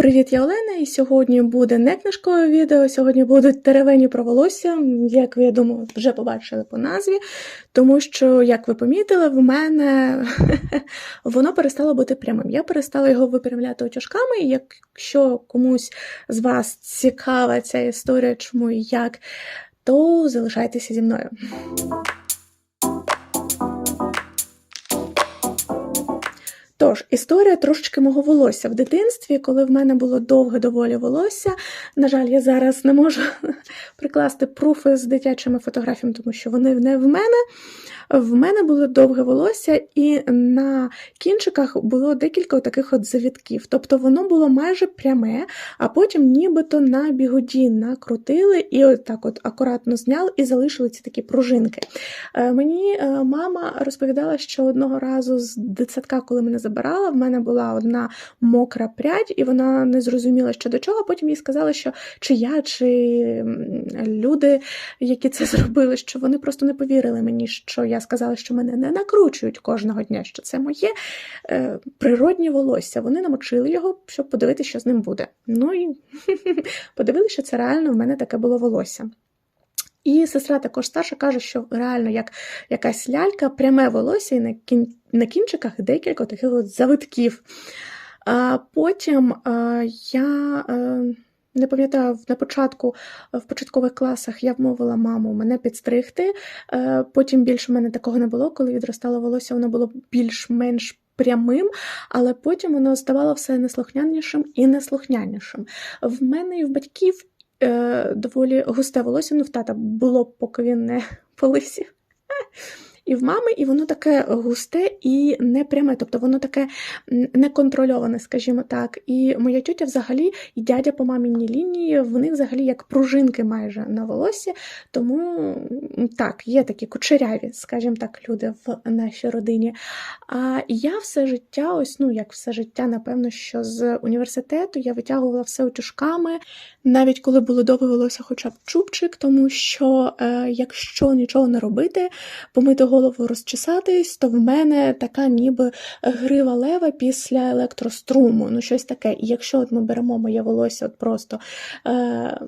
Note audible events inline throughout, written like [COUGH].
Привіт, я Олена, і сьогодні буде не книжкове відео, сьогодні будуть теревені про волосся, як ви, я думаю, вже побачили по назві, тому що, як ви помітили, в мене [LAUGHS] воно перестало бути прямим. Я перестала його випрямляти утюжками, і якщо комусь з вас цікава ця історія, чому і як, то залишайтеся зі мною. Тож, історія трошечки мого волосся в дитинстві, коли в мене було довге доволі волосся. На жаль, я зараз не можу [LAUGHS] прикласти пруфи з дитячими фотографіями, тому що вони не в мене. В мене було довге волосся, і на кінчиках було декілька таких от завітків. Тобто воно було майже пряме, а потім нібито на бігоді накрутили і от так от акуратно зняли і залишили ці такі пружинки. Е, Мені е, мама розповідала, що одного разу з дитсадка, коли мене забирала, в мене була одна мокра прядь, і вона не зрозуміла, що до чого. Потім їй сказали, що чи я, чи люди, які це [LAUGHS] зробили, що вони просто не повірили мені, що я сказала, що мене не накручують кожного дня, що це моє е, природнє волосся. Вони намочили його, щоб подивитися, що з ним буде. Ну і [LAUGHS] подивилися, що це реально в мене таке було волосся. І сестра також старша каже, що реально як якась лялька, пряме волосся і на, кін... на кінчиках декілька таких от завитків. А потім а, я. е, не пам'ятаю, на початку, в початкових класах я вмовила маму мене підстригти. Е, Потім більше в мене такого не було, коли відростало волосся, воно було більш-менш прямим, але потім воно ставало все неслухнянішим і неслухнянішим. В мене і в батьків е, доволі густе волосся, ну в тата було, поки він не [LAUGHS] полисів. І в мами, і воно таке густе і не пряме, тобто воно таке неконтрольоване, скажімо так. І моя тютя взагалі, і дядя по маміній лінії, вони взагалі як пружинки майже на волосі. Тому так, є такі кучеряві, скажімо так, люди в нашій родині. А я все життя, ось ну як все життя, напевно, що з університету я витягувала все утюжками, навіть коли було довге волосся, хоча б чубчик, тому що е, якщо нічого не робити, помити голову, розчесатись, то в мене така ніби грива лева після електроструму, ну щось таке. І якщо от ми беремо моє волосся от просто. Е,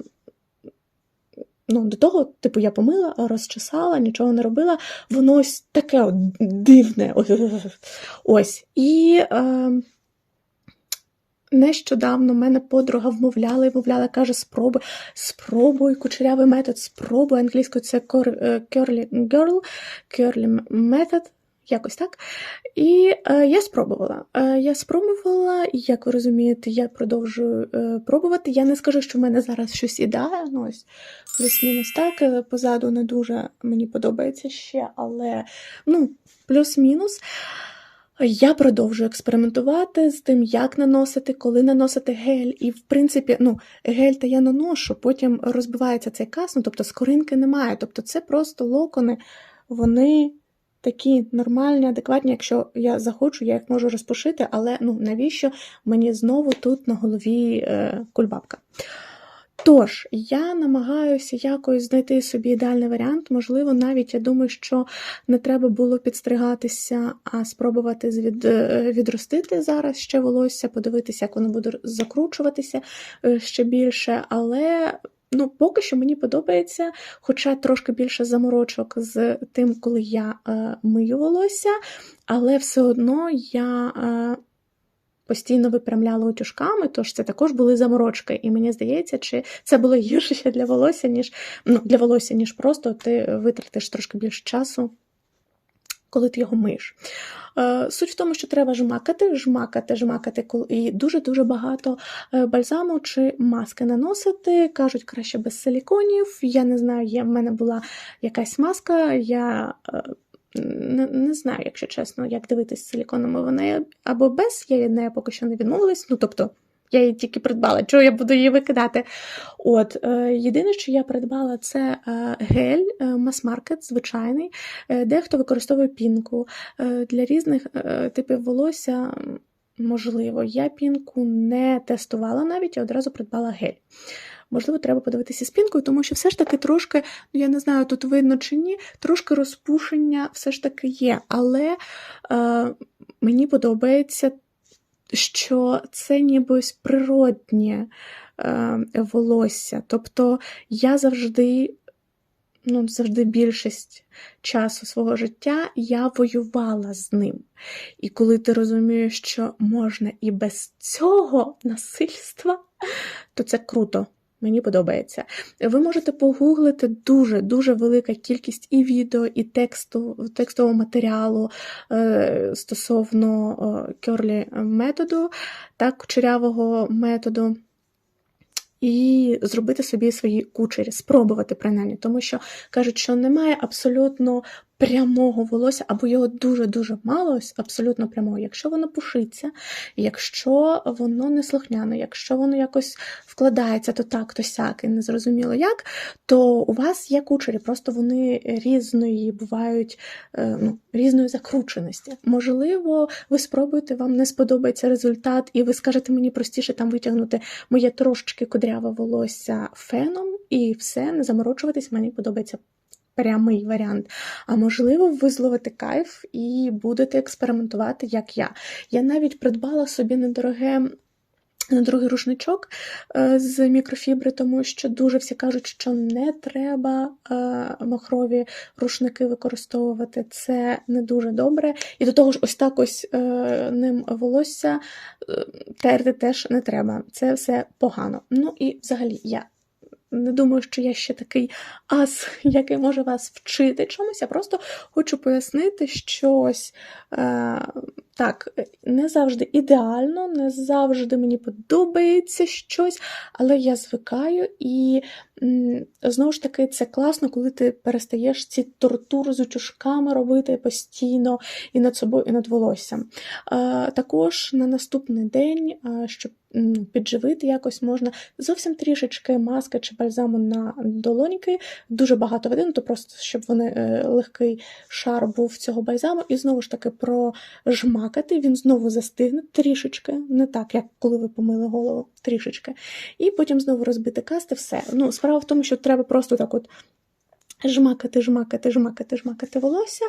Ну, до того, типу, я помила, розчесала, нічого не робила. Воно ось таке от дивне. Ось. І е, нещодавно мене подруга вмовляла і вмовляла, каже, спробуй, спробуй кучерявий метод, спробуй англійською це curly girl, curly method, якось так. І е, я спробувала. Е, я спробувала, і як ви розумієте, я продовжую е, пробувати. Я не скажу, що в мене зараз щось ідеально, ну, ось плюс-мінус так. Е, Позаду не дуже мені подобається ще, але ну, плюс-мінус. Я продовжую експериментувати з тим, як наносити, коли наносити гель. І, в принципі, ну, гель та я наношу, потім розбивається цей кас, ну, тобто скоринки немає. Тобто це просто локони, вони такі нормальні, адекватні. Якщо я захочу, я їх можу розпушити, але ну, навіщо мені знову тут на голові е, кульбабка? Тож, я намагаюся якось знайти собі ідеальний варіант. Можливо, навіть я думаю, що не треба було підстригатися, а спробувати звід... е, відростити зараз ще волосся, подивитися, як воно буде закручуватися е, ще більше. Але ну, поки що мені подобається, хоча трошки більше заморочок з тим, коли я е, мию волосся, але все одно я. Е, постійно випрямляла утюжками, тож це також були заморочки. І мені здається, чи це було гірше для волосся, ніж ну, для волосся, ніж просто ти витратиш трошки більше часу, коли ти його миєш. Е, Суть в тому, що треба жмакати, жмакати, жмакати, і дуже-дуже багато е, бальзаму чи маски наносити. Кажуть, краще без силіконів. Я не знаю, є, в мене була якась маска, я е, не, не знаю, якщо чесно, як дивитись з силіконом, вона або без, я від неї поки що не відмовилась. Ну, тобто, я її тільки придбала, чого я буду її викидати. От, е, єдине, що я придбала, це е, гель, е, мас-маркет, звичайний. Е, дехто використовує пінку. Для різних типів волосся, можливо, я пінку не тестувала навіть, я одразу придбала гель. Можливо, треба подивитися з пінкою, тому що все ж таки трошки, ну я не знаю, тут видно чи ні, трошки розпушення все ж таки є. Але е, мені подобається що це ніби природнє е, волосся. Тобто я завжди, ну, завжди більшість часу свого життя я воювала з ним. І коли ти розумієш, що можна і без цього насильства, то це круто. Мені подобається. Ви можете погуглити дуже-дуже велика кількість і відео, і тексту, текстового матеріалу е, стосовно кьорлі методу, так, кучерявого методу. І зробити собі свої кучері, спробувати принаймні, тому що кажуть, що немає абсолютно прямого волосся, або його дуже-дуже мало, ось абсолютно прямого. Якщо воно пушиться, якщо воно не слухняне, якщо воно якось вкладається, то так, то сяк, і незрозуміло як, то у вас є кучері, просто вони різної бувають е, ну, різної закрученості. Можливо, ви спробуєте, вам не сподобається результат, і ви скажете мені простіше там витягнути моє трошечки кудряве волосся феном, і все, не заморочуватись, мені подобається прямий варіант. А можливо, ви зловите кайф і будете експериментувати, як я. Я навіть придбала собі недороге. Недорогий рушничок е, з мікрофібри, тому що дуже всі кажуть, що не треба е, махрові рушники використовувати. Це не дуже добре. І до того ж, ось так ось е, ним волосся терти теж не треба. Це все погано. Ну і взагалі я не думаю, що я ще такий ас, [LAUGHS] який може вас вчити чомусь. Я просто хочу пояснити, що ось е, так, не завжди ідеально, не завжди мені подобається щось, але я звикаю, і знову ж таки, це класно, коли ти перестаєш ці тортури з утюжками робити постійно і над собою, і над волоссям. Е, також на наступний день, е, щоб підживити якось можна зовсім трішечки маски чи бальзаму на долоньки, дуже багато води, ну то просто щоб вони е, легкий шар був цього бальзаму, і знову ж таки прожмакати, він знову застигне трішечки, не так, як коли ви помили голову, трішечки. І потім знову розбити касти, все. Ну, Справа в тому, що треба просто так от. Жмакати, жмакати, жмакати, жмакати волосся.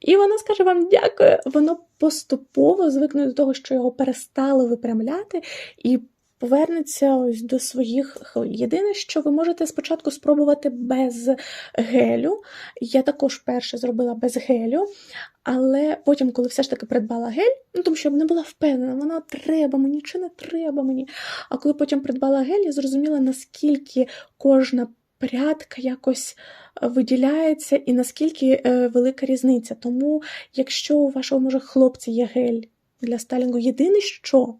І вона скаже вам дякую. Воно поступово звикне до того, що його перестали випрямляти, і повернеться ось до своїх. Єдине, що ви можете спочатку спробувати без гелю. Я також перше зробила без гелю, але потім, коли все ж таки придбала гель, ну тому що я не була впевнена, вона треба мені чи не треба мені. А коли потім придбала гель, я зрозуміла, наскільки кожна прядка якось виділяється і наскільки е, велика різниця. Тому, якщо у вашого може хлопця є гель для стайлінгу, єдине що.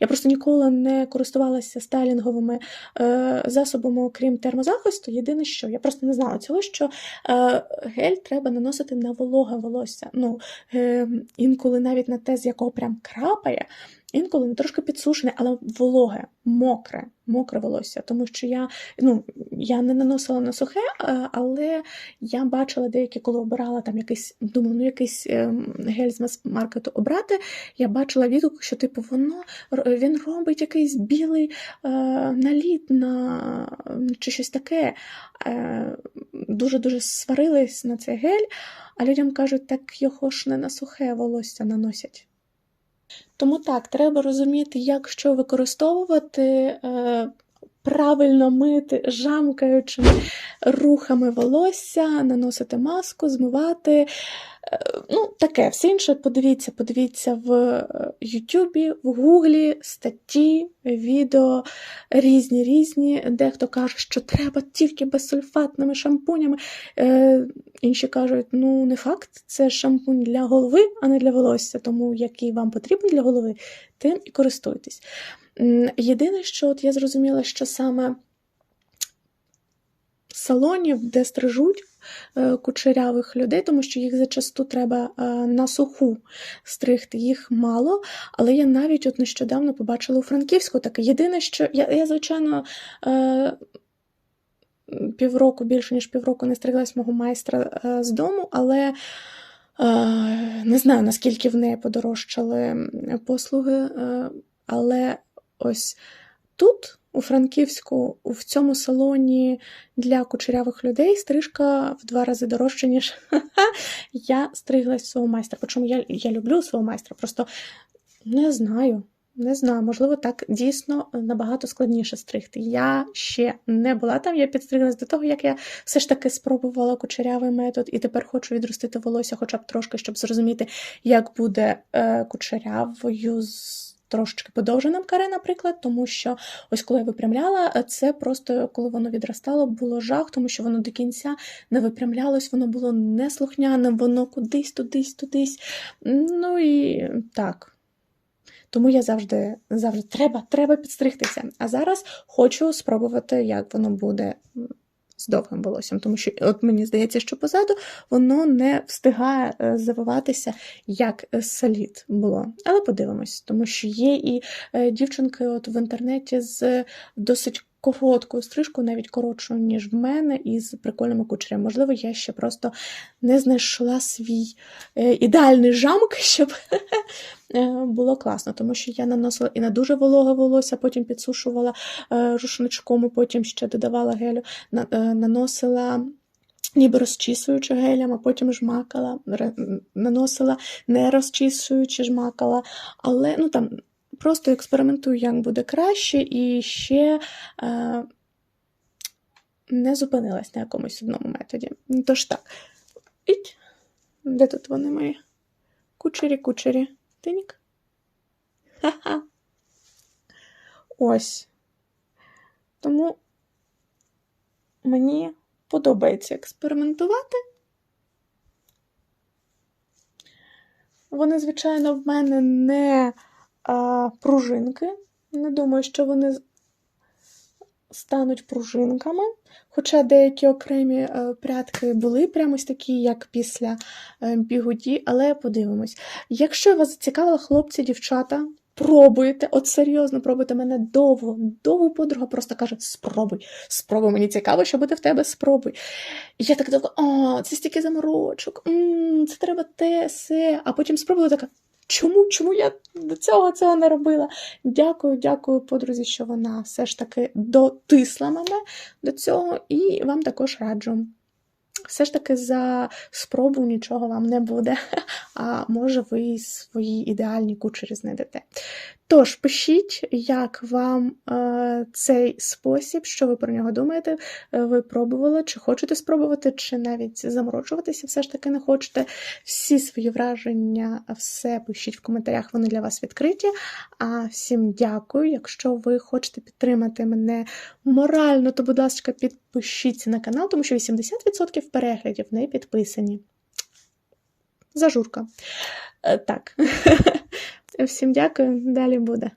Я просто ніколи не користувалася стайлінговими е, засобами, окрім термозахисту. Єдине, що я просто не знала цього, що е, гель треба наносити на вологе волосся. Ну, е, Інколи навіть на те, з якого прям крапає, інколи не трошки підсушене, але вологе, мокре, мокре волосся. Тому що я ну, я не наносила на сухе, е, але я бачила деякі, коли обирала там якийсь, думаю, ну якийсь ем, гель з мас-маркету обрати. Я бачила відгук, що типу воно він робить якийсь білий е, наліт на чи щось таке. Е, Дуже-дуже сварились на цей гель, а людям кажуть, так його ж не на сухе волосся наносять. Тому так, треба розуміти, як що використовувати, е, правильно мити, жамкаючими рухами волосся, наносити маску, змивати. Е, ну, таке, все інше, подивіться, подивіться в Ютубі, в Гуглі, статті, відео різні різні. Дехто каже, що треба тільки безсульфатними шампунями. Е, Інші кажуть, ну не факт, це шампунь для голови, а не для волосся. Тому який вам потрібен для голови, тим і користуйтесь. Єдине, що от я зрозуміла, що саме салонів, де стрижуть е, кучерявих людей, тому що їх зачасту треба е, на суху стригти, їх мало. Але я навіть от нещодавно побачила у Франківську таке. Єдине, що я, я звичайно. Е, півроку, більше ніж півроку не стриглась мого майстра з дому, але не знаю, наскільки в неї подорожчали послуги, але ось тут у Франківську в цьому салоні для кучерявих людей стрижка в два рази дорожча, ніж [LAUGHS] я стриглась свого майстра. Причому я, я люблю свого майстра, просто не знаю. Не знаю, можливо, так дійсно набагато складніше стригти. Я ще не була там, я підстриглась до того, як я все ж таки спробувала кучерявий метод, і тепер хочу відростити волосся хоча б трошки, щоб зрозуміти, як буде е, кучерявою з трошечки подовженим каре, наприклад, тому що ось коли я випрямляла, е, це просто коли воно відростало, було жах, тому що воно до кінця не випрямлялось, воно було неслухняним, воно кудись, тудись, тудись. Ну і так. Тому я завжди завжди треба треба підстригтися. А зараз хочу спробувати, як воно буде з довгим волоссям, тому що от мені здається, що позаду воно не встигає е, завиватися, як саліт було. Але подивимось, тому що є і е, дівчинки от в інтернеті з досить короткою стрижкою, навіть коротшою, ніж в мене, і з прикольними кучерями. Можливо, я ще просто не знайшла свій е, ідеальний жамк, [LAUGHS] щоб е, було класно, тому що я наносила і на дуже вологе волосся, потім підсушувала е, рушничком, і потім ще додавала гелю, на, наносила. Ніби розчісуючи гелем, а потім жмакала, наносила не розчісуючи, жмакала, але ну там просто експериментую, як буде краще, і ще е, не зупинилась на якомусь одному методі. Тож так, іть. Де тут вони мої? Кучері, кучері. Тинік? Ха-ха. Ось. Тому мені подобається експериментувати. Вони, звичайно, в мене не а, пружинки. Не думаю, що вони стануть пружинками. Хоча деякі окремі е, прядки були прямо такі, як після е, бігуді, але подивимось. Якщо вас зацікавили хлопці, дівчата, пробуйте, от серйозно пробуйте мене довго, довго подруга просто каже: спробуй, спробуй, мені цікаво, що буде в тебе, спробуй. Я так довго, о, це стільки заморочок, м, це треба те, се. А потім спробувала така. Чому, чому я до цього цього не робила? Дякую, дякую, подрузі, що вона все ж таки дотисла мене до цього, і вам також раджу. Все ж таки за спробу нічого вам не буде, [LAUGHS] а може ви свої ідеальні кучері знайдете. Тож, пишіть, як вам е, цей спосіб, що ви про нього думаєте, Е, ви пробували, чи хочете спробувати, чи навіть заморочуватися все ж таки не хочете. Всі свої враження, все пишіть в коментарях, вони для вас відкриті. А всім дякую. Якщо ви хочете підтримати мене морально, то, будь ласка, підпишіться на канал, тому що 80% переглядів не підписані. Зажурка. Е, Так. [LAUGHS] Всім дякую, далі буде.